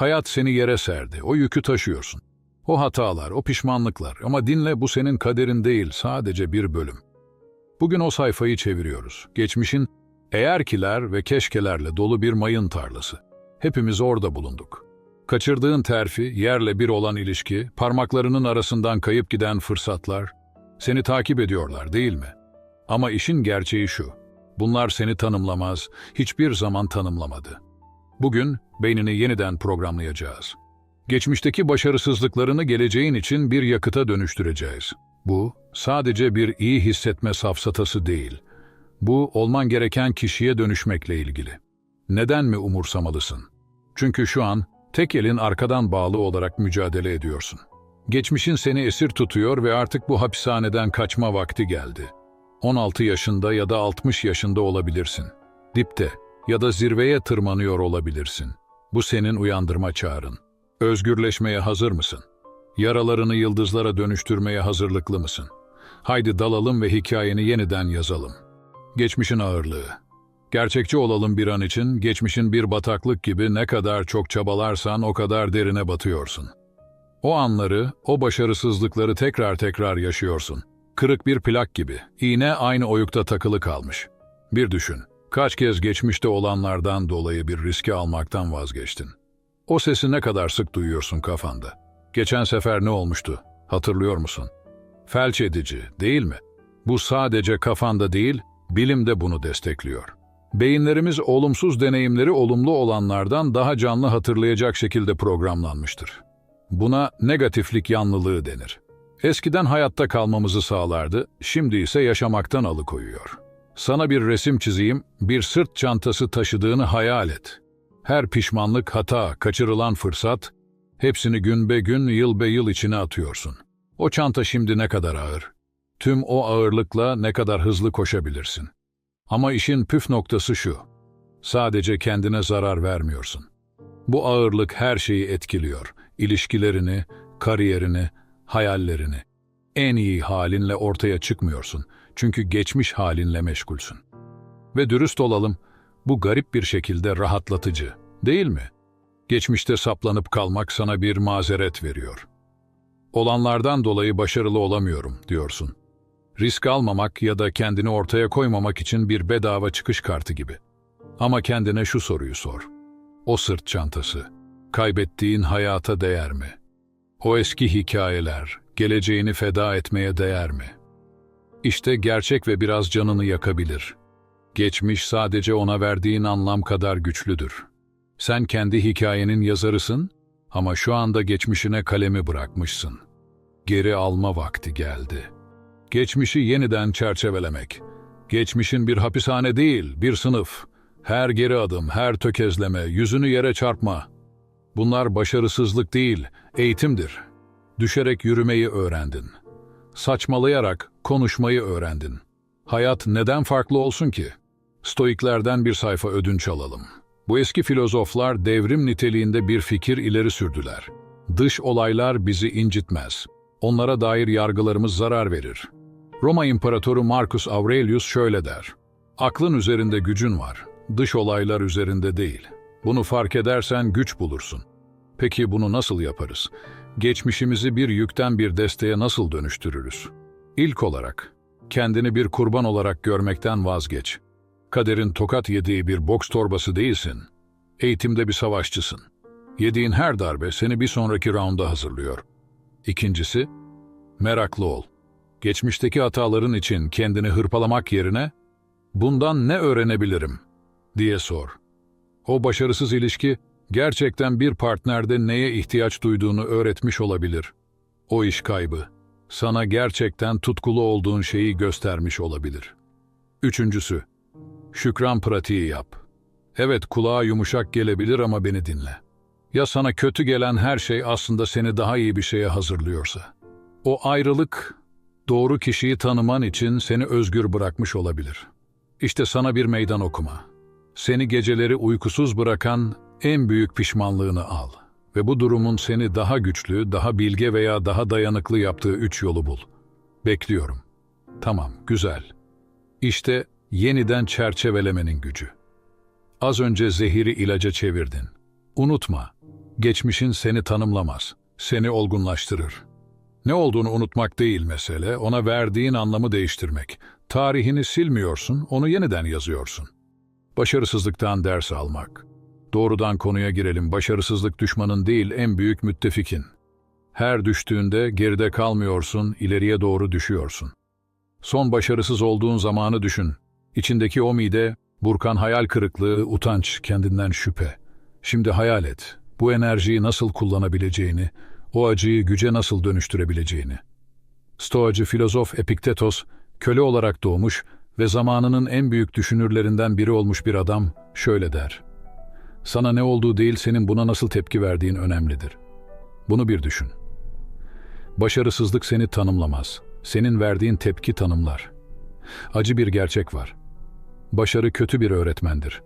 hayat seni yere serdi. O yükü taşıyorsun. O hatalar, o pişmanlıklar ama dinle bu senin kaderin değil, sadece bir bölüm. Bugün o sayfayı çeviriyoruz. Geçmişin eğer kiler ve keşkelerle dolu bir mayın tarlası. Hepimiz orada bulunduk. Kaçırdığın terfi, yerle bir olan ilişki, parmaklarının arasından kayıp giden fırsatlar, seni takip ediyorlar değil mi? Ama işin gerçeği şu, bunlar seni tanımlamaz, hiçbir zaman tanımlamadı. Bugün beynini yeniden programlayacağız. Geçmişteki başarısızlıklarını geleceğin için bir yakıta dönüştüreceğiz. Bu, sadece bir iyi hissetme safsatası değil. Bu, olman gereken kişiye dönüşmekle ilgili. Neden mi umursamalısın? Çünkü şu an tek elin arkadan bağlı olarak mücadele ediyorsun. Geçmişin seni esir tutuyor ve artık bu hapishaneden kaçma vakti geldi. 16 yaşında ya da 60 yaşında olabilirsin. Dipte ya da zirveye tırmanıyor olabilirsin. Bu senin uyandırma çağrın. Özgürleşmeye hazır mısın? Yaralarını yıldızlara dönüştürmeye hazırlıklı mısın? Haydi dalalım ve hikayeni yeniden yazalım. Geçmişin ağırlığı. Gerçekçi olalım bir an için, geçmişin bir bataklık gibi ne kadar çok çabalarsan o kadar derine batıyorsun. O anları, o başarısızlıkları tekrar tekrar yaşıyorsun. Kırık bir plak gibi, iğne aynı oyukta takılı kalmış. Bir düşün, kaç kez geçmişte olanlardan dolayı bir riski almaktan vazgeçtin. O sesi ne kadar sık duyuyorsun kafanda. Geçen sefer ne olmuştu, hatırlıyor musun? Felç edici, değil mi? Bu sadece kafanda değil, bilim de bunu destekliyor. Beyinlerimiz olumsuz deneyimleri olumlu olanlardan daha canlı hatırlayacak şekilde programlanmıştır. Buna negatiflik yanlılığı denir. Eskiden hayatta kalmamızı sağlardı, şimdi ise yaşamaktan alıkoyuyor. Sana bir resim çizeyim, bir sırt çantası taşıdığını hayal et. Her pişmanlık, hata, kaçırılan fırsat, hepsini gün be gün, yıl be yıl içine atıyorsun. O çanta şimdi ne kadar ağır? Tüm o ağırlıkla ne kadar hızlı koşabilirsin? Ama işin püf noktası şu. Sadece kendine zarar vermiyorsun. Bu ağırlık her şeyi etkiliyor. İlişkilerini, kariyerini, hayallerini. En iyi halinle ortaya çıkmıyorsun. Çünkü geçmiş halinle meşgulsün. Ve dürüst olalım, bu garip bir şekilde rahatlatıcı, değil mi? Geçmişte saplanıp kalmak sana bir mazeret veriyor. Olanlardan dolayı başarılı olamıyorum diyorsun. Risk almamak ya da kendini ortaya koymamak için bir bedava çıkış kartı gibi. Ama kendine şu soruyu sor. O sırt çantası, kaybettiğin hayata değer mi? O eski hikayeler, geleceğini feda etmeye değer mi? İşte gerçek ve biraz canını yakabilir. Geçmiş sadece ona verdiğin anlam kadar güçlüdür. Sen kendi hikayenin yazarısın ama şu anda geçmişine kalemi bırakmışsın. Geri alma vakti geldi.'' Geçmişi yeniden çerçevelemek. Geçmişin bir hapishane değil, bir sınıf. Her geri adım, her tökezleme, yüzünü yere çarpma. Bunlar başarısızlık değil, eğitimdir. Düşerek yürümeyi öğrendin. Saçmalayarak konuşmayı öğrendin. Hayat neden farklı olsun ki? Stoiklerden bir sayfa ödünç alalım. Bu eski filozoflar devrim niteliğinde bir fikir ileri sürdüler. Dış olaylar bizi incitmez. Onlara dair yargılarımız zarar verir. Roma İmparatoru Marcus Aurelius şöyle der. Aklın üzerinde gücün var, dış olaylar üzerinde değil. Bunu fark edersen güç bulursun. Peki bunu nasıl yaparız? Geçmişimizi bir yükten bir desteğe nasıl dönüştürürüz? İlk olarak, kendini bir kurban olarak görmekten vazgeç. Kaderin tokat yediği bir boks torbası değilsin. Eğitimde bir savaşçısın. Yediğin her darbe seni bir sonraki raunda hazırlıyor. İkincisi, meraklı ol. Geçmişteki hataların için kendini hırpalamak yerine bundan ne öğrenebilirim diye sor. O başarısız ilişki gerçekten bir partnerde neye ihtiyaç duyduğunu öğretmiş olabilir. O iş kaybı sana gerçekten tutkulu olduğun şeyi göstermiş olabilir. Üçüncüsü, şükran pratiği yap. Evet kulağa yumuşak gelebilir ama beni dinle. Ya sana kötü gelen her şey aslında seni daha iyi bir şeye hazırlıyorsa? O ayrılık doğru kişiyi tanıman için seni özgür bırakmış olabilir. İşte sana bir meydan okuma. Seni geceleri uykusuz bırakan en büyük pişmanlığını al. Ve bu durumun seni daha güçlü, daha bilge veya daha dayanıklı yaptığı üç yolu bul. Bekliyorum. Tamam, güzel. İşte yeniden çerçevelemenin gücü. Az önce zehiri ilaca çevirdin. Unutma, Geçmişin seni tanımlamaz, seni olgunlaştırır. Ne olduğunu unutmak değil mesele, ona verdiğin anlamı değiştirmek. Tarihini silmiyorsun, onu yeniden yazıyorsun. Başarısızlıktan ders almak. Doğrudan konuya girelim, başarısızlık düşmanın değil, en büyük müttefikin. Her düştüğünde geride kalmıyorsun, ileriye doğru düşüyorsun. Son başarısız olduğun zamanı düşün. İçindeki o mide, burkan hayal kırıklığı, utanç, kendinden şüphe. Şimdi hayal et, bu enerjiyi nasıl kullanabileceğini, o acıyı güce nasıl dönüştürebileceğini. Stoacı filozof Epiktetos, köle olarak doğmuş ve zamanının en büyük düşünürlerinden biri olmuş bir adam şöyle der. Sana ne olduğu değil senin buna nasıl tepki verdiğin önemlidir. Bunu bir düşün. Başarısızlık seni tanımlamaz. Senin verdiğin tepki tanımlar. Acı bir gerçek var. Başarı kötü bir öğretmendir.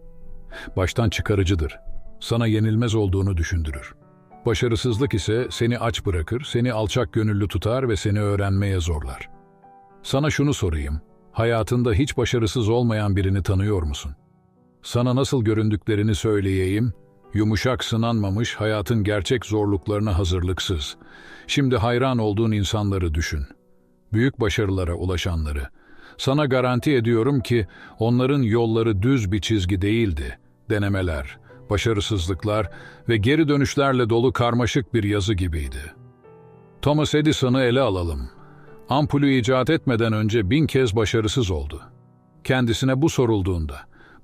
Baştan çıkarıcıdır. Sana yenilmez olduğunu düşündürür. Başarısızlık ise seni aç bırakır, seni alçak gönüllü tutar ve seni öğrenmeye zorlar. Sana şunu sorayım, hayatında hiç başarısız olmayan birini tanıyor musun? Sana nasıl göründüklerini söyleyeyim, yumuşak sınanmamış hayatın gerçek zorluklarına hazırlıksız. Şimdi hayran olduğun insanları düşün. Büyük başarılara ulaşanları. Sana garanti ediyorum ki onların yolları düz bir çizgi değildi. Denemeler, başarısızlıklar ve geri dönüşlerle dolu karmaşık bir yazı gibiydi. Thomas Edison'ı ele alalım. Ampulü icat etmeden önce bin kez başarısız oldu. Kendisine bu sorulduğunda,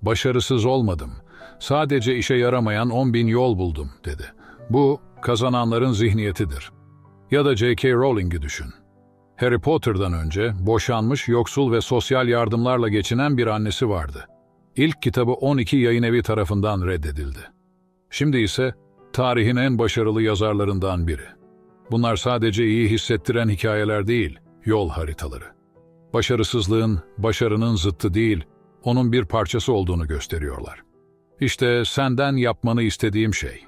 başarısız olmadım, sadece işe yaramayan on bin yol buldum, dedi. Bu, kazananların zihniyetidir. Ya da J.K. Rowling'i düşün. Harry Potter'dan önce boşanmış, yoksul ve sosyal yardımlarla geçinen bir annesi vardı. İlk kitabı 12 yayın evi tarafından reddedildi. Şimdi ise tarihin en başarılı yazarlarından biri. Bunlar sadece iyi hissettiren hikayeler değil, yol haritaları. Başarısızlığın, başarının zıttı değil, onun bir parçası olduğunu gösteriyorlar. İşte senden yapmanı istediğim şey.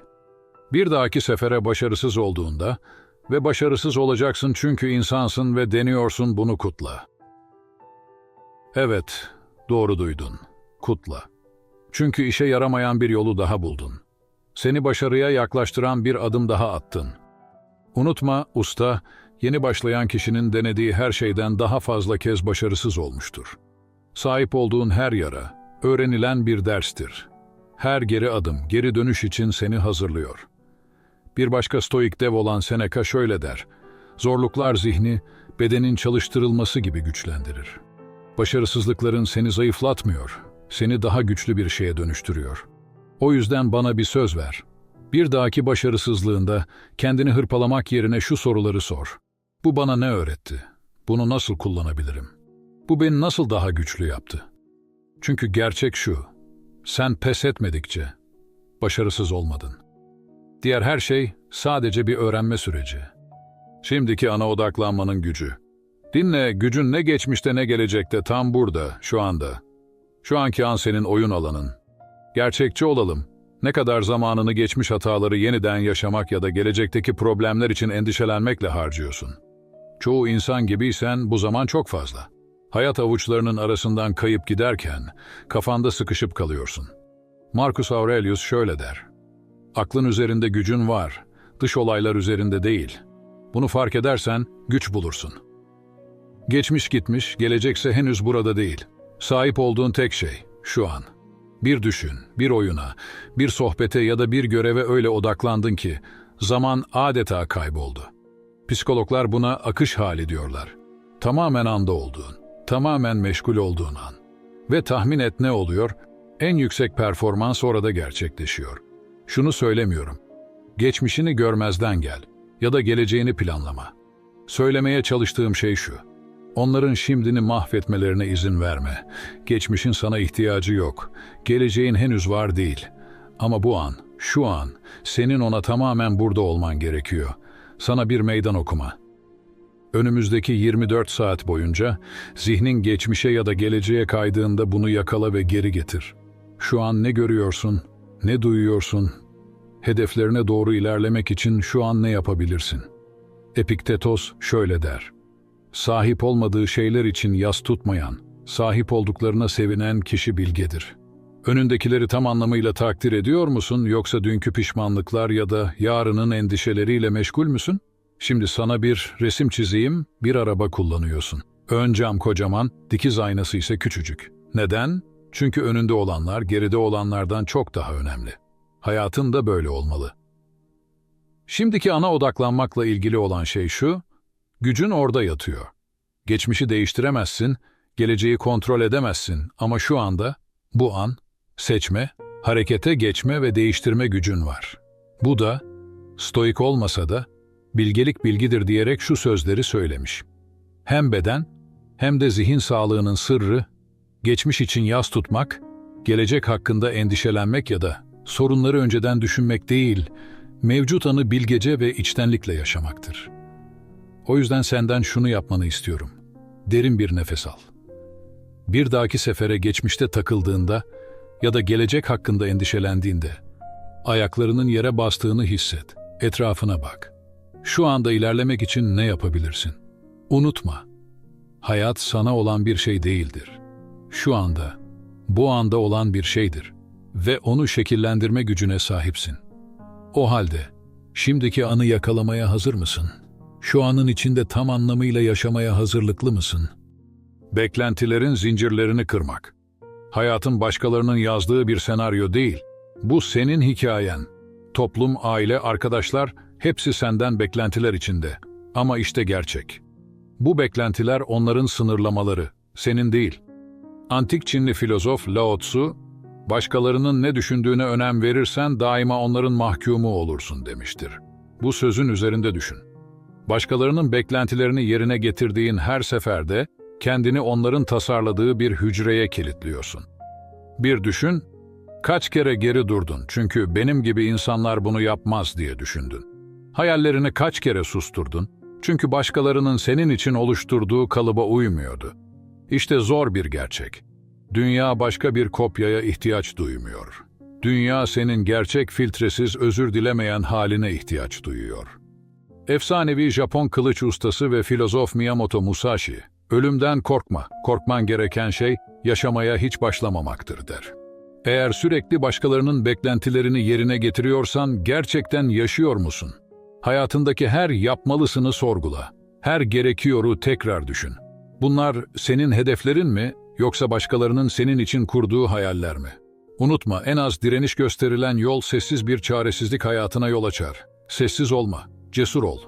Bir dahaki sefere başarısız olduğunda ve başarısız olacaksın çünkü insansın ve deniyorsun bunu kutla. Evet, doğru duydun. Kutla. Çünkü işe yaramayan bir yolu daha buldun. Seni başarıya yaklaştıran bir adım daha attın. Unutma, usta, yeni başlayan kişinin denediği her şeyden daha fazla kez başarısız olmuştur. Sahip olduğun her yara, öğrenilen bir derstir. Her geri adım, geri dönüş için seni hazırlıyor. Bir başka stoik dev olan Seneca şöyle der, Zorluklar zihni, bedenin çalıştırılması gibi güçlendirir. Başarısızlıkların seni zayıflatmıyor, seni daha güçlü bir şeye dönüştürüyor. O yüzden bana bir söz ver. Bir dahaki başarısızlığında kendini hırpalamak yerine şu soruları sor. Bu bana ne öğretti? Bunu nasıl kullanabilirim? Bu beni nasıl daha güçlü yaptı? Çünkü gerçek şu, sen pes etmedikçe başarısız olmadın. Diğer her şey sadece bir öğrenme süreci. Şimdiki ana odaklanmanın gücü. Dinle, gücün ne geçmişte ne gelecekte tam burada, şu anda. Şu anki an senin oyun alanın. Gerçekçi olalım. Ne kadar zamanını geçmiş hataları yeniden yaşamak ya da gelecekteki problemler için endişelenmekle harcıyorsun. Çoğu insan gibiysen bu zaman çok fazla. Hayat avuçlarının arasından kayıp giderken kafanda sıkışıp kalıyorsun. Marcus Aurelius şöyle der. Aklın üzerinde gücün var, dış olaylar üzerinde değil. Bunu fark edersen güç bulursun. Geçmiş gitmiş, gelecekse henüz burada değil. Sahip olduğun tek şey, şu an. Bir düşün, bir oyuna, bir sohbete ya da bir göreve öyle odaklandın ki zaman adeta kayboldu. Psikologlar buna akış hali diyorlar. Tamamen anda olduğun, tamamen meşgul olduğun an. Ve tahmin et ne oluyor? En yüksek performans orada gerçekleşiyor. Şunu söylemiyorum. Geçmişini görmezden gel ya da geleceğini planlama. Söylemeye çalıştığım şey şu. Onların şimdini mahvetmelerine izin verme. Geçmişin sana ihtiyacı yok. Geleceğin henüz var değil. Ama bu an, şu an, senin ona tamamen burada olman gerekiyor. Sana bir meydan okuma. Önümüzdeki 24 saat boyunca zihnin geçmişe ya da geleceğe kaydığında bunu yakala ve geri getir. Şu an ne görüyorsun, ne duyuyorsun? Hedeflerine doğru ilerlemek için şu an ne yapabilirsin? Epiktetos şöyle der. Sahip olmadığı şeyler için yas tutmayan, sahip olduklarına sevinen kişi bilgedir. Önündekileri tam anlamıyla takdir ediyor musun yoksa dünkü pişmanlıklar ya da yarının endişeleriyle meşgul müsün? Şimdi sana bir resim çizeyim, bir araba kullanıyorsun. Ön cam kocaman, dikiz aynası ise küçücük. Neden? Çünkü önünde olanlar geride olanlardan çok daha önemli. Hayatın da böyle olmalı. Şimdiki ana odaklanmakla ilgili olan şey şu, gücün orada yatıyor. Geçmişi değiştiremezsin, geleceği kontrol edemezsin ama şu anda, bu an, seçme, harekete geçme ve değiştirme gücün var. Bu da, stoik olmasa da, bilgelik bilgidir diyerek şu sözleri söylemiş. Hem beden, hem de zihin sağlığının sırrı, geçmiş için yas tutmak, gelecek hakkında endişelenmek ya da sorunları önceden düşünmek değil, mevcut anı bilgece ve içtenlikle yaşamaktır. O yüzden senden şunu yapmanı istiyorum. Derin bir nefes al. Bir dahaki sefere geçmişte takıldığında ya da gelecek hakkında endişelendiğinde, ayaklarının yere bastığını hisset, etrafına bak. Şu anda ilerlemek için ne yapabilirsin? Unutma, hayat sana olan bir şey değildir. Şu anda, bu anda olan bir şeydir ve onu şekillendirme gücüne sahipsin. O halde, şimdiki anı yakalamaya hazır mısın? Şu anın içinde tam anlamıyla yaşamaya hazırlıklı mısın? Beklentilerin zincirlerini kırmak. Hayatın başkalarının yazdığı bir senaryo değil. Bu senin hikayen. Toplum, aile, arkadaşlar hepsi senden beklentiler içinde. Ama işte gerçek. Bu beklentiler onların sınırlamaları, senin değil. Antik Çinli filozof Lao Tzu, başkalarının ne düşündüğüne önem verirsen daima onların mahkumu olursun demiştir. Bu sözün üzerinde düşün. Başkalarının beklentilerini yerine getirdiğin her seferde kendini onların tasarladığı bir hücreye kilitliyorsun. Bir düşün, kaç kere geri durdun çünkü benim gibi insanlar bunu yapmaz diye düşündün. Hayallerini kaç kere susturdun çünkü başkalarının senin için oluşturduğu kalıba uymuyordu. İşte zor bir gerçek. Dünya başka bir kopyaya ihtiyaç duymuyor. Dünya senin gerçek filtresiz özür dilemeyen haline ihtiyaç duyuyor. Efsanevi Japon kılıç ustası ve filozof Miyamoto Musashi, ölümden korkma, korkman gereken şey yaşamaya hiç başlamamaktır der. Eğer sürekli başkalarının beklentilerini yerine getiriyorsan gerçekten yaşıyor musun? Hayatındaki her yapmalısını sorgula. Her gerekiyoru tekrar düşün. Bunlar senin hedeflerin mi yoksa başkalarının senin için kurduğu hayaller mi? Unutma en az direniş gösterilen yol sessiz bir çaresizlik hayatına yol açar. Sessiz olma, cesur ol.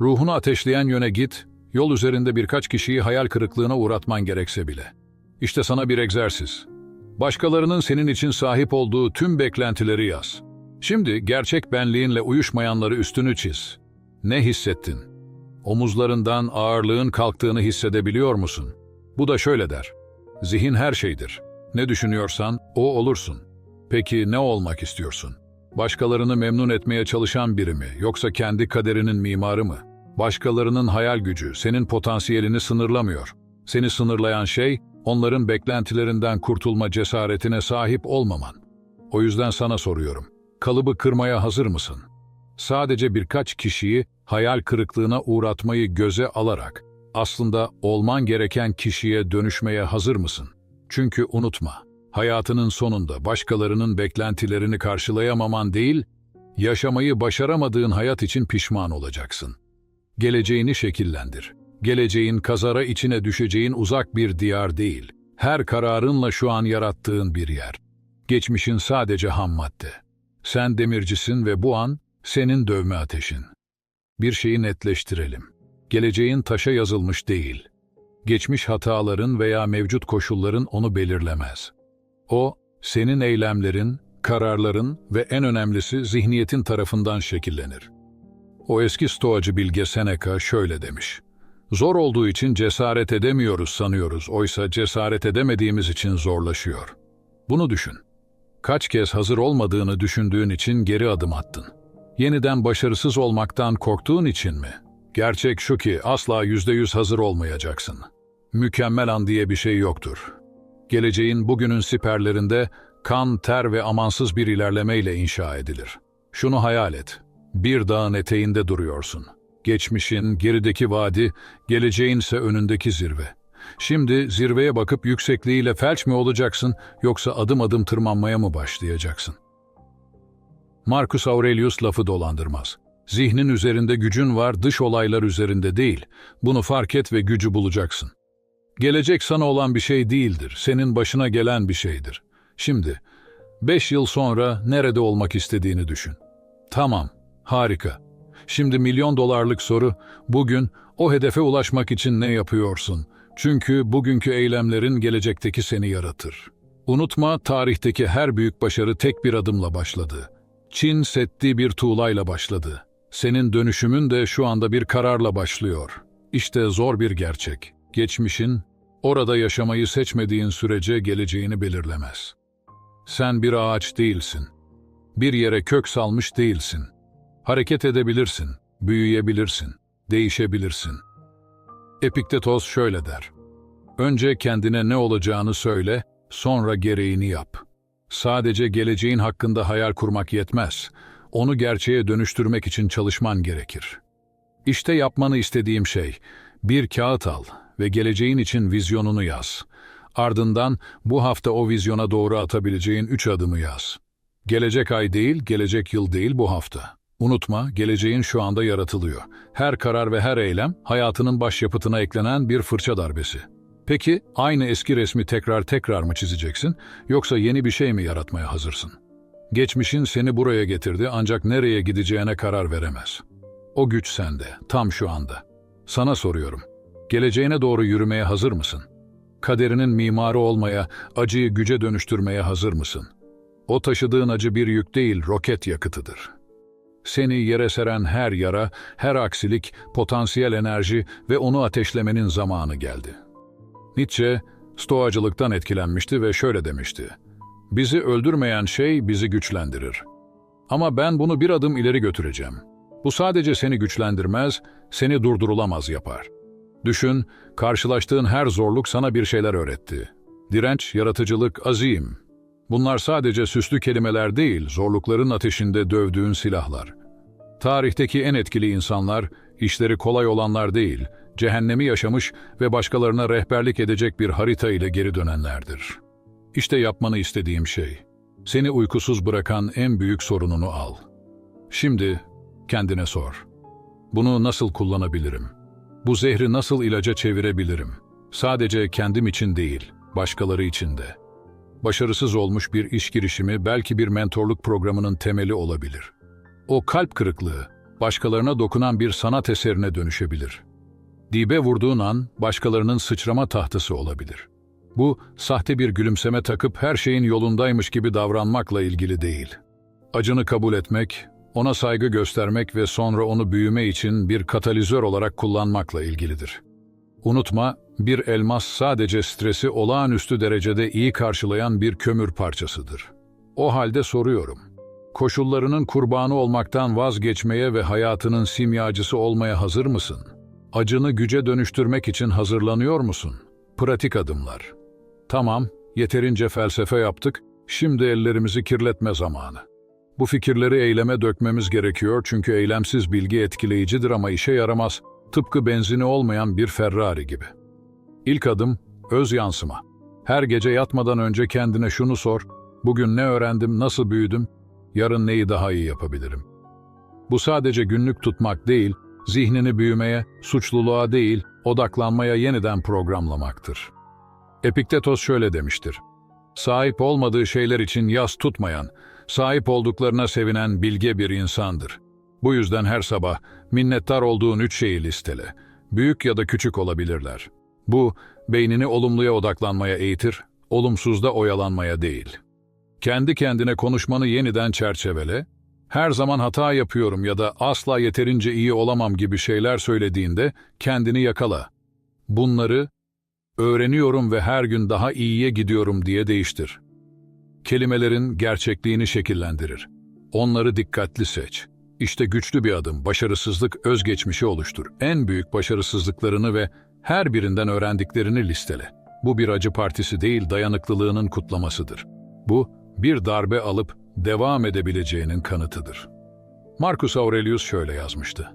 Ruhunu ateşleyen yöne git, yol üzerinde birkaç kişiyi hayal kırıklığına uğratman gerekse bile. İşte sana bir egzersiz. Başkalarının senin için sahip olduğu tüm beklentileri yaz. Şimdi gerçek benliğinle uyuşmayanları üstünü çiz. Ne hissettin? Omuzlarından ağırlığın kalktığını hissedebiliyor musun? Bu da şöyle der. Zihin her şeydir. Ne düşünüyorsan o olursun. Peki ne olmak istiyorsun? Başkalarını memnun etmeye çalışan biri mi yoksa kendi kaderinin mimarı mı? Başkalarının hayal gücü senin potansiyelini sınırlamıyor. Seni sınırlayan şey onların beklentilerinden kurtulma cesaretine sahip olmaman. O yüzden sana soruyorum. Kalıbı kırmaya hazır mısın? Sadece birkaç kişiyi hayal kırıklığına uğratmayı göze alarak aslında olman gereken kişiye dönüşmeye hazır mısın? Çünkü unutma, hayatının sonunda başkalarının beklentilerini karşılayamaman değil, yaşamayı başaramadığın hayat için pişman olacaksın. Geleceğini şekillendir. Geleceğin kazara içine düşeceğin uzak bir diyar değil, her kararınla şu an yarattığın bir yer. Geçmişin sadece ham madde. Sen demircisin ve bu an senin dövme ateşin. Bir şeyi netleştirelim. Geleceğin taşa yazılmış değil. Geçmiş hataların veya mevcut koşulların onu belirlemez. O, senin eylemlerin, kararların ve en önemlisi zihniyetin tarafından şekillenir. O eski stoacı bilge Seneca şöyle demiş. Zor olduğu için cesaret edemiyoruz sanıyoruz, oysa cesaret edemediğimiz için zorlaşıyor. Bunu düşün. Kaç kez hazır olmadığını düşündüğün için geri adım attın. Yeniden başarısız olmaktan korktuğun için mi? Gerçek şu ki asla yüzde yüz hazır olmayacaksın. Mükemmel an diye bir şey yoktur. Geleceğin bugünün siperlerinde kan, ter ve amansız bir ilerlemeyle inşa edilir. Şunu hayal et. Bir dağın eteğinde duruyorsun. Geçmişin, gerideki vadi, geleceğin ise önündeki zirve. Şimdi zirveye bakıp yüksekliğiyle felç mi olacaksın yoksa adım adım tırmanmaya mı başlayacaksın? Marcus Aurelius lafı dolandırmaz. Zihnin üzerinde gücün var, dış olaylar üzerinde değil. Bunu fark et ve gücü bulacaksın. Gelecek sana olan bir şey değildir, senin başına gelen bir şeydir. Şimdi, beş yıl sonra nerede olmak istediğini düşün. Tamam, harika. Şimdi milyon dolarlık soru, bugün o hedefe ulaşmak için ne yapıyorsun? Çünkü bugünkü eylemlerin gelecekteki seni yaratır. Unutma, tarihteki her büyük başarı tek bir adımla başladı. Çin setti bir tuğlayla başladı. Senin dönüşümün de şu anda bir kararla başlıyor. İşte zor bir gerçek. Geçmişin, orada yaşamayı seçmediğin sürece geleceğini belirlemez. Sen bir ağaç değilsin. Bir yere kök salmış değilsin. Hareket edebilirsin, büyüyebilirsin, değişebilirsin. Epiktetos şöyle der. Önce kendine ne olacağını söyle, sonra gereğini yap. Sadece geleceğin hakkında hayal kurmak yetmez. Onu gerçeğe dönüştürmek için çalışman gerekir. İşte yapmanı istediğim şey, bir kağıt al ve geleceğin için vizyonunu yaz. Ardından bu hafta o vizyona doğru atabileceğin üç adımı yaz. Gelecek ay değil, gelecek yıl değil bu hafta. Unutma, geleceğin şu anda yaratılıyor. Her karar ve her eylem, hayatının başyapıtına eklenen bir fırça darbesi. Peki, aynı eski resmi tekrar tekrar mı çizeceksin, yoksa yeni bir şey mi yaratmaya hazırsın? Geçmişin seni buraya getirdi ancak nereye gideceğine karar veremez. O güç sende, tam şu anda. Sana soruyorum, geleceğine doğru yürümeye hazır mısın? Kaderinin mimarı olmaya, acıyı güce dönüştürmeye hazır mısın? O taşıdığın acı bir yük değil, roket yakıtıdır. Seni yere seren her yara, her aksilik, potansiyel enerji ve onu ateşlemenin zamanı geldi. Nietzsche, stoacılıktan etkilenmişti ve şöyle demişti. Bizi öldürmeyen şey bizi güçlendirir. Ama ben bunu bir adım ileri götüreceğim. Bu sadece seni güçlendirmez, seni durdurulamaz yapar. Düşün, karşılaştığın her zorluk sana bir şeyler öğretti. Direnç, yaratıcılık, azim. Bunlar sadece süslü kelimeler değil, zorlukların ateşinde dövdüğün silahlar. Tarihteki en etkili insanlar, işleri kolay olanlar değil, cehennemi yaşamış ve başkalarına rehberlik edecek bir harita ile geri dönenlerdir. İşte yapmanı istediğim şey. Seni uykusuz bırakan en büyük sorununu al. Şimdi kendine sor. Bunu nasıl kullanabilirim? Bu zehri nasıl ilaca çevirebilirim? Sadece kendim için değil, başkaları için de. Başarısız olmuş bir iş girişimi belki bir mentorluk programının temeli olabilir. O kalp kırıklığı, başkalarına dokunan bir sanat eserine dönüşebilir. Dibe vurduğun an başkalarının sıçrama tahtası olabilir. Bu, sahte bir gülümseme takıp her şeyin yolundaymış gibi davranmakla ilgili değil. Acını kabul etmek, ona saygı göstermek ve sonra onu büyüme için bir katalizör olarak kullanmakla ilgilidir. Unutma, bir elmas sadece stresi olağanüstü derecede iyi karşılayan bir kömür parçasıdır. O halde soruyorum. Koşullarının kurbanı olmaktan vazgeçmeye ve hayatının simyacısı olmaya hazır mısın? Acını güce dönüştürmek için hazırlanıyor musun? Pratik adımlar. Tamam, yeterince felsefe yaptık, şimdi ellerimizi kirletme zamanı. Bu fikirleri eyleme dökmemiz gerekiyor çünkü eylemsiz bilgi etkileyicidir ama işe yaramaz, tıpkı benzini olmayan bir Ferrari gibi. İlk adım, öz yansıma. Her gece yatmadan önce kendine şunu sor, bugün ne öğrendim, nasıl büyüdüm, yarın neyi daha iyi yapabilirim? Bu sadece günlük tutmak değil, zihnini büyümeye, suçluluğa değil, odaklanmaya yeniden programlamaktır. Epiktetos şöyle demiştir. Sahip olmadığı şeyler için yas tutmayan, sahip olduklarına sevinen bilge bir insandır. Bu yüzden her sabah minnettar olduğun üç şeyi listele. Büyük ya da küçük olabilirler. Bu, beynini olumluya odaklanmaya eğitir, olumsuzda oyalanmaya değil. Kendi kendine konuşmanı yeniden çerçevele, her zaman hata yapıyorum ya da asla yeterince iyi olamam gibi şeyler söylediğinde kendini yakala. Bunları öğreniyorum ve her gün daha iyiye gidiyorum diye değiştir. Kelimelerin gerçekliğini şekillendirir. Onları dikkatli seç. İşte güçlü bir adım, başarısızlık özgeçmişi oluştur. En büyük başarısızlıklarını ve her birinden öğrendiklerini listele. Bu bir acı partisi değil, dayanıklılığının kutlamasıdır. Bu, bir darbe alıp devam edebileceğinin kanıtıdır. Marcus Aurelius şöyle yazmıştı.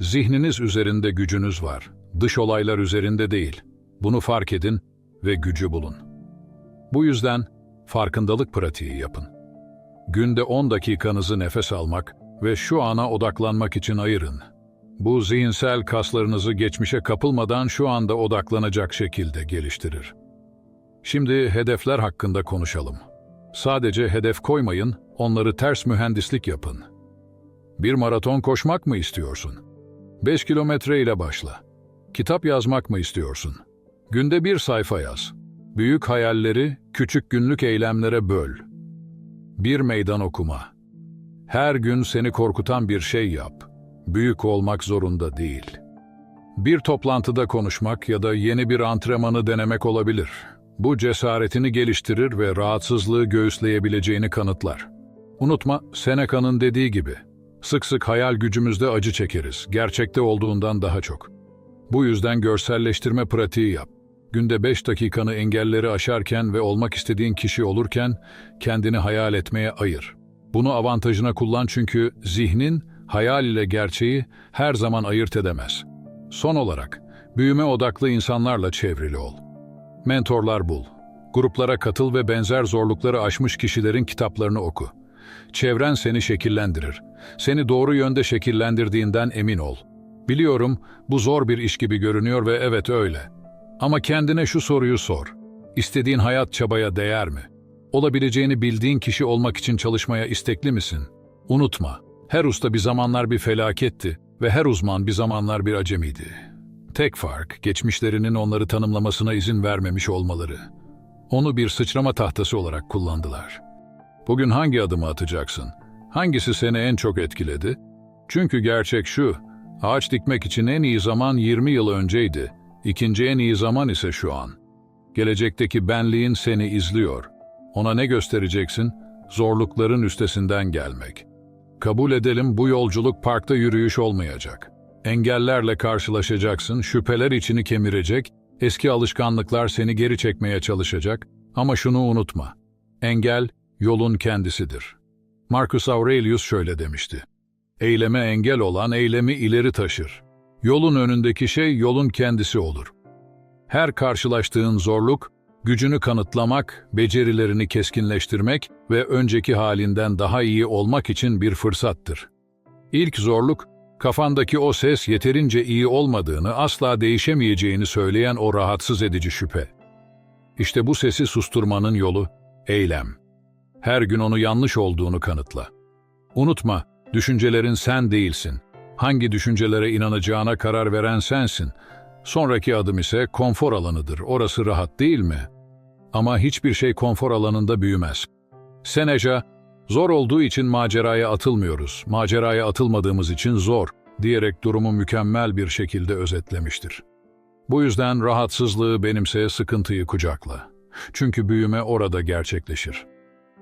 Zihniniz üzerinde gücünüz var, dış olaylar üzerinde değil. Bunu fark edin ve gücü bulun. Bu yüzden farkındalık pratiği yapın. Günde 10 dakikanızı nefes almak ve şu ana odaklanmak için ayırın. Bu zihinsel kaslarınızı geçmişe kapılmadan şu anda odaklanacak şekilde geliştirir. Şimdi hedefler hakkında konuşalım. Sadece hedef koymayın, onları ters mühendislik yapın. Bir maraton koşmak mı istiyorsun? 5 kilometre ile başla. Kitap yazmak mı istiyorsun? Günde bir sayfa yaz. Büyük hayalleri küçük günlük eylemlere böl. Bir meydan okuma. Her gün seni korkutan bir şey yap. Büyük olmak zorunda değil. Bir toplantıda konuşmak ya da yeni bir antrenmanı denemek olabilir. Bu cesaretini geliştirir ve rahatsızlığı göğüsleyebileceğini kanıtlar. Unutma, Seneca'nın dediği gibi, sık sık hayal gücümüzde acı çekeriz, gerçekte olduğundan daha çok. Bu yüzden görselleştirme pratiği yap. Günde 5 dakikanı engelleri aşarken ve olmak istediğin kişi olurken kendini hayal etmeye ayır. Bunu avantajına kullan çünkü zihnin hayal ile gerçeği her zaman ayırt edemez. Son olarak, büyüme odaklı insanlarla çevrili ol. Mentorlar bul. Gruplara katıl ve benzer zorlukları aşmış kişilerin kitaplarını oku. Çevren seni şekillendirir. Seni doğru yönde şekillendirdiğinden emin ol. Biliyorum bu zor bir iş gibi görünüyor ve evet öyle. Ama kendine şu soruyu sor. İstediğin hayat çabaya değer mi? Olabileceğini bildiğin kişi olmak için çalışmaya istekli misin? Unutma, her usta bir zamanlar bir felaketti ve her uzman bir zamanlar bir acemiydi. Tek fark, geçmişlerinin onları tanımlamasına izin vermemiş olmaları. Onu bir sıçrama tahtası olarak kullandılar. Bugün hangi adımı atacaksın? Hangisi seni en çok etkiledi? Çünkü gerçek şu, ağaç dikmek için en iyi zaman 20 yıl önceydi. İkinci en iyi zaman ise şu an. Gelecekteki benliğin seni izliyor. Ona ne göstereceksin? Zorlukların üstesinden gelmek. Kabul edelim bu yolculuk parkta yürüyüş olmayacak. Engellerle karşılaşacaksın, şüpheler içini kemirecek, eski alışkanlıklar seni geri çekmeye çalışacak ama şunu unutma. Engel, yolun kendisidir. Marcus Aurelius şöyle demişti. Eyleme engel olan eylemi ileri taşır. Yolun önündeki şey yolun kendisi olur. Her karşılaştığın zorluk, gücünü kanıtlamak, becerilerini keskinleştirmek ve önceki halinden daha iyi olmak için bir fırsattır. İlk zorluk, kafandaki o ses yeterince iyi olmadığını, asla değişemeyeceğini söyleyen o rahatsız edici şüphe. İşte bu sesi susturmanın yolu, eylem. Her gün onu yanlış olduğunu kanıtla. Unutma, düşüncelerin sen değilsin. Hangi düşüncelere inanacağına karar veren sensin. Sonraki adım ise konfor alanıdır. Orası rahat değil mi? Ama hiçbir şey konfor alanında büyümez. Seneca, zor olduğu için maceraya atılmıyoruz, maceraya atılmadığımız için zor diyerek durumu mükemmel bir şekilde özetlemiştir. Bu yüzden rahatsızlığı benimse sıkıntıyı kucakla. Çünkü büyüme orada gerçekleşir.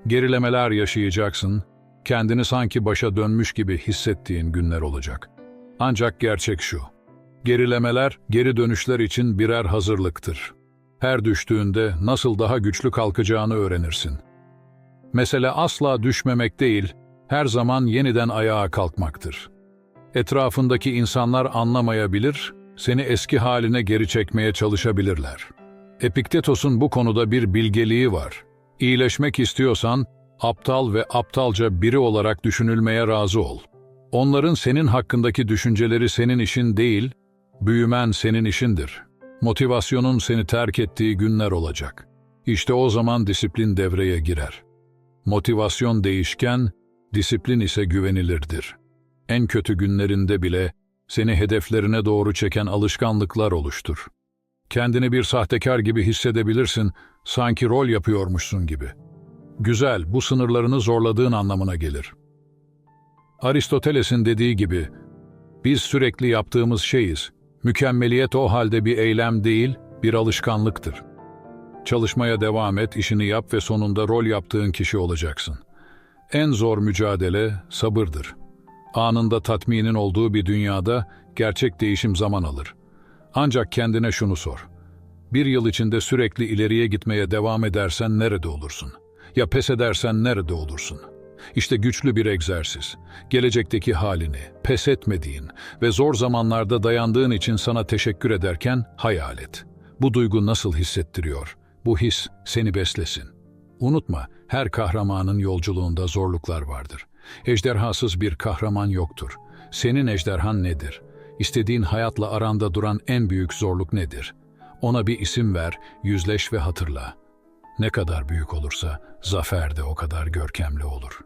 Gerilemeler yaşayacaksın, kendini sanki başa dönmüş gibi hissettiğin günler olacak. Ancak gerçek şu, gerilemeler geri dönüşler için birer hazırlıktır. Her düştüğünde nasıl daha güçlü kalkacağını öğrenirsin. Mesele asla düşmemek değil, her zaman yeniden ayağa kalkmaktır. Etrafındaki insanlar anlamayabilir, seni eski haline geri çekmeye çalışabilirler. Epiktetos'un bu konuda bir bilgeliği var. İyileşmek istiyorsan, aptal ve aptalca biri olarak düşünülmeye razı ol. Onların senin hakkındaki düşünceleri senin işin değil, büyümen senin işindir. Motivasyonun seni terk ettiği günler olacak. İşte o zaman disiplin devreye girer. Motivasyon değişken, disiplin ise güvenilirdir. En kötü günlerinde bile seni hedeflerine doğru çeken alışkanlıklar oluştur. Kendini bir sahtekar gibi hissedebilirsin, sanki rol yapıyormuşsun gibi. Güzel, bu sınırlarını zorladığın anlamına gelir. Aristoteles'in dediği gibi, biz sürekli yaptığımız şeyiz. Mükemmeliyet o halde bir eylem değil, bir alışkanlıktır. Çalışmaya devam et, işini yap ve sonunda rol yaptığın kişi olacaksın. En zor mücadele sabırdır. Anında tatminin olduğu bir dünyada gerçek değişim zaman alır. Ancak kendine şunu sor. Bir yıl içinde sürekli ileriye gitmeye devam edersen nerede olursun? Ya pes edersen nerede olursun? İşte güçlü bir egzersiz. Gelecekteki halini, pes etmediğin ve zor zamanlarda dayandığın için sana teşekkür ederken hayal et. Bu duygu nasıl hissettiriyor? Bu his seni beslesin. Unutma, her kahramanın yolculuğunda zorluklar vardır. Ejderhasız bir kahraman yoktur. Senin ejderhan nedir? İstediğin hayatla aranda duran en büyük zorluk nedir? Ona bir isim ver, yüzleş ve hatırla. Ne kadar büyük olursa zafer de o kadar görkemli olur.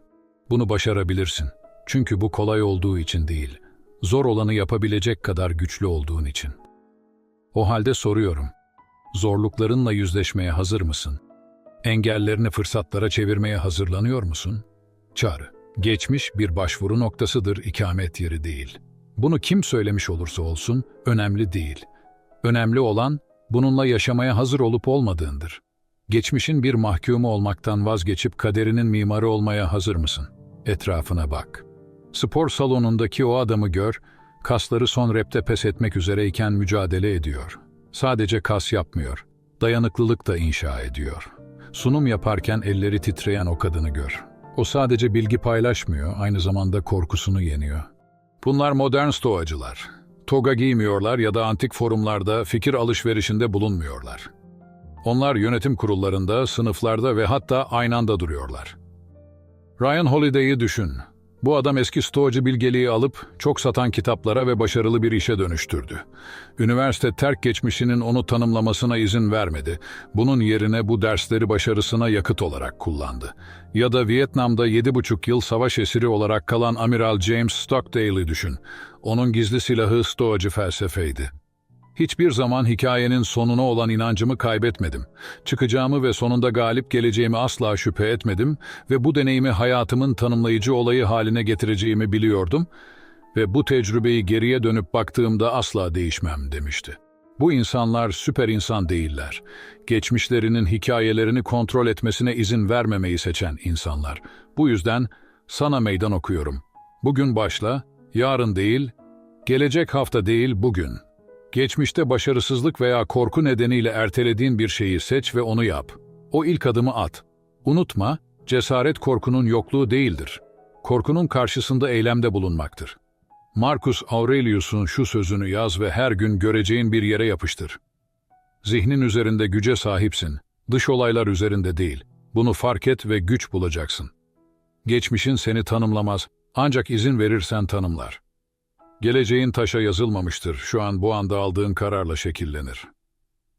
Bunu başarabilirsin. Çünkü bu kolay olduğu için değil, zor olanı yapabilecek kadar güçlü olduğun için. O halde soruyorum. Zorluklarınla yüzleşmeye hazır mısın? Engellerini fırsatlara çevirmeye hazırlanıyor musun? Çağrı. Geçmiş bir başvuru noktasıdır, ikamet yeri değil. Bunu kim söylemiş olursa olsun önemli değil. Önemli olan bununla yaşamaya hazır olup olmadığındır. Geçmişin bir mahkumu olmaktan vazgeçip kaderinin mimarı olmaya hazır mısın? Etrafına bak. Spor salonundaki o adamı gör, kasları son repte pes etmek üzereyken mücadele ediyor. Sadece kas yapmıyor, dayanıklılık da inşa ediyor. Sunum yaparken elleri titreyen o kadını gör. O sadece bilgi paylaşmıyor, aynı zamanda korkusunu yeniyor. Bunlar modern stoacılar. Toga giymiyorlar ya da antik forumlarda fikir alışverişinde bulunmuyorlar. Onlar yönetim kurullarında, sınıflarda ve hatta aynı anda duruyorlar. Ryan Holiday'i düşün. Bu adam eski stoacı bilgeliği alıp çok satan kitaplara ve başarılı bir işe dönüştürdü. Üniversite terk geçmişinin onu tanımlamasına izin vermedi. Bunun yerine bu dersleri başarısına yakıt olarak kullandı. Ya da Vietnam'da 7,5 yıl savaş esiri olarak kalan Amiral James Stockdale'i düşün. Onun gizli silahı stoacı felsefeydi. Hiçbir zaman hikayenin sonuna olan inancımı kaybetmedim. Çıkacağımı ve sonunda galip geleceğimi asla şüphe etmedim ve bu deneyimi hayatımın tanımlayıcı olayı haline getireceğimi biliyordum ve bu tecrübeyi geriye dönüp baktığımda asla değişmem demişti. Bu insanlar süper insan değiller. Geçmişlerinin hikayelerini kontrol etmesine izin vermemeyi seçen insanlar. Bu yüzden sana meydan okuyorum. Bugün başla, yarın değil, gelecek hafta değil bugün. Geçmişte başarısızlık veya korku nedeniyle ertelediğin bir şeyi seç ve onu yap. O ilk adımı at. Unutma, cesaret korkunun yokluğu değildir. Korkunun karşısında eylemde bulunmaktır. Marcus Aurelius'un şu sözünü yaz ve her gün göreceğin bir yere yapıştır. Zihnin üzerinde güce sahipsin, dış olaylar üzerinde değil. Bunu fark et ve güç bulacaksın. Geçmişin seni tanımlamaz, ancak izin verirsen tanımlar. Geleceğin taşa yazılmamıştır, şu an bu anda aldığın kararla şekillenir.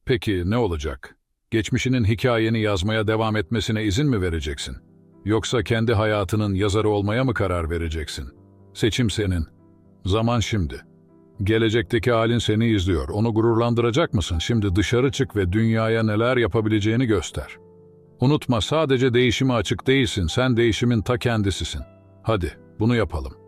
Peki ne olacak? Geçmişinin hikayeni yazmaya devam etmesine izin mi vereceksin? Yoksa kendi hayatının yazarı olmaya mı karar vereceksin? Seçim senin. Zaman şimdi. Gelecekteki halin seni izliyor. Onu gururlandıracak mısın? Şimdi dışarı çık ve dünyaya neler yapabileceğini göster. Unutma sadece değişime açık değilsin. Sen değişimin ta kendisisin. Hadi bunu yapalım.